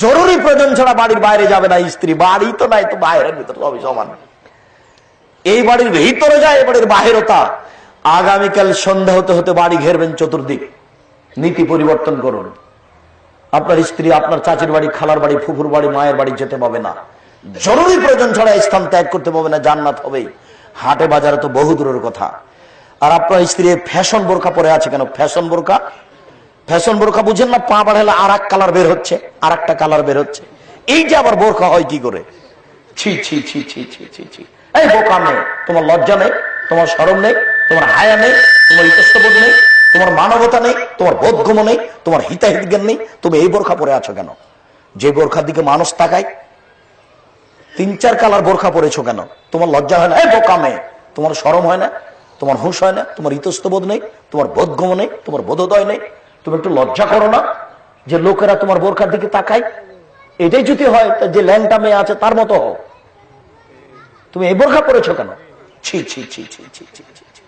জরুরি প্রয়োজন ছাড়া বাড়ির বাইরে যাবে না, স্ত্রী। বাড়ি তো নাই, তো বাইরের ভিতরে সবই সমান। এই বাড়ির ভিতরে যায়, এই বাড়ির বাহিরও তা। আগামীকাল সন্ধ্যা হতে হতে বাড়ি ঘেরবেন চতুর্দিক। নীতি পরিবর্তন করুন। আপনার স্ত্রী, আপনার চাচির বাড়ি, খালার বাড়ি, ফুফুর বাড়ি, মায়ের বাড়ি যেতে পাবে না। জরুরি প্রয়োজন ছাড়া স্থান ত্যাগ করতে পাবে না, জান্নাত হবেই। হাটে বাজারে তো বহু দূরের কথা। আর আপনার স্ত্রী ফ্যাশন বোরখা পরে আছে কেন? ফ্যাশন বোরকা ফ্যাশন বোরকা বুঝেন না, পা বাড়ালে আর কালার বের হচ্ছে আর একটা কালার বের হচ্ছে। এই যে আবার বোরকা হয় কি করে? ছি ছি ছি ছি ছি ছি ছি এই বোকা নেই তোমার লজ্জা নেই, তোমার সরম নেই, তোমার হায়া নেই, তোমার ইতস্তবোধ নেই, তোমার মানবতা নেই, তোমার বোধগম নেই, তোমার হিতাহিত জ্ঞান নেই, তুমি এই বোরখা পরে আছো কেন? যে বোরখার দিকে মানুষ তাকায়, তিন, চার কালার বোরখা পরেছো কেন? তোমার লজ্জা হয় না? এই বোকা মেয়ে, তোমার সরম হয় না, তোমার হুঁশ হয় না, তোমার ইতস্তবোধ নেই, তোমার বোধগম নেই, তোমার বোধোদয় নেই তুমি একটু লজ্জা করো না যে লোকেরা তোমার বোরখার দিকে তাকায়? এটাই যদি হয় যে ল্যাংটা মেয়ে আছে তার মতো হোক তুমি এই বোরখা পড়েছো কেন? ছি ছি ছি ছি ছি ছি ছি।